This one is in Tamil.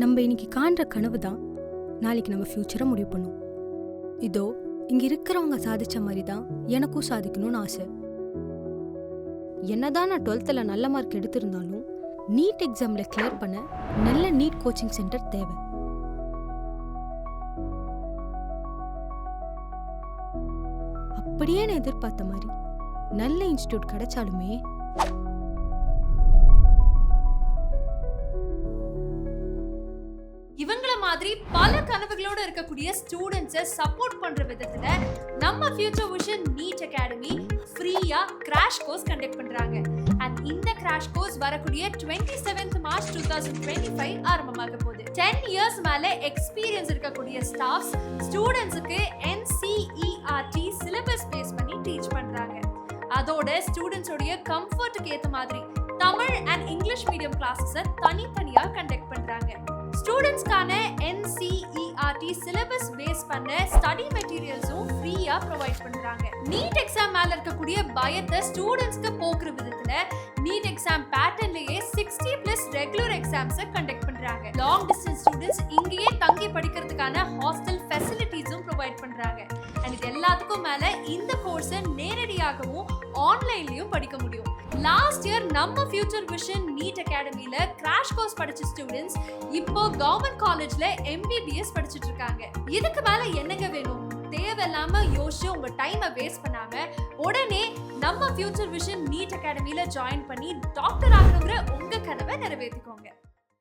நம்ம இன்னைக்கு காண்ற கனவு தான். நாளைக்கு நம்ம ஃப்யூச்சரை முடிவு பண்ணும். இதோ இங்க இருக்கிறவங்க சாதிச்ச மாதிரி தான் எனக்கும் சாதிக்கணும்னு ஆசை. என்னதான் நான் டுவெல்த்தில் நல்ல மார்க் எடுத்திருந்தாலும் நீட் எக்ஸாமில் கிளியர் பண்ண நல்ல நீட் கோச்சிங் சென்டர் தேவை. அப்படியே நான் எதிர்பார்த்த மாதிரி நல்ல இன்ஸ்டியூட் கிடைச்சாலுமே மாதிரி பல கனவுகளோட இருக்கக்கூடிய ஸ்டூடெண்ட்ஸை சப்போர்ட் பண்ற விதத்துல நம்ம ஃபியூச்சர் விஷன் நீட் அகாடமி ஃப்ரீயா கிராஷ் கோர்ஸ் கண்டக்ட் பண்றாங்க. அண்ட் இந்த கிராஷ் கோர்ஸ் வரக்கூடிய twenty seventh March two thousand twenty five ஆரம்பமாக போகுது டென் இயர்ஸ் மேல எக்ஸ்பீரியன்ஸ் இருக்கக்கூடிய ஸ்டாஃப்ஸ் ஸ்டூடெண்ட்ஸுக்கு என்சிஇஆர்டி சிலபஸ் பேஸ் பண்ணி டீச் பண்றாங்க. அதோட ஸ்டூடெண்ட்ஸோடைய கம்ஃபர்ட்டுக்கு ஏற்ற மாதிரி தமிழ் அண்ட் இங்கிலீஷ் மீடியம் கிளாஸஸை தனித்தனியாக கண்டக்ட் பண்ணுறாங்க ஸ்டூடெண்ட்ஸ்க்கான என்சிஇஆர்டி சிலபஸ் பேஸ் பண்ண ஸ்டடி மெட்டீரியல்ஸும் ஃப்ரீயா ப்ரொவைட் பண்றாங்க. நீட் எக்ஸாம் மேல இருக்கக்கூடிய பயத்தை ஸ்டூடெண்ட்ஸ்க்கு போக்குற விதத்துல NEET exam பேட்டர்ன்லயே sixty plus regular exams conduct பண்றாங்க. லாங் டிஸ்டன்ஸ் ஸ்டூடெண்ட்ஸ் இங்கேயே தங்கி படிக்கிறதுக்கான ஹாஸ்டல் ஃபெசிலிட்டிஸும் ப்ரொவைட் பண்றாங்க. அண்ட் இது எல்லாத்துக்கும் மேல இந்த கோர்ஸை நேரடியாகவும் ஆன்லைன்லயும் படிக்க முடியும். லாஸ்ட் இயர் நம்ம ஃபியூச்சர் விஷன் நீட் அகாடமியில் கிராஷ் கோர்ஸ் படிச்ச ஸ்டூடெண்ட்ஸ் இப்போ கவர்மெண்ட் காலேஜ்ல எம்பிபிஎஸ் படிச்சுட்டு இருக்காங்க. இதுக்கு மேல என்னங்க வேணும்? தேவையில்லாம யோசிச்சு உங்க டைமை வேஸ்ட் பண்ணாம உடனே நம்ம ஃபியூச்சர் விஷன் நீட் அகாடமியில் ஜாயின் பண்ணி டாக்டர் ஆகணுங்கிற உங்க கனவை நிறைவேற்றிக்கோங்க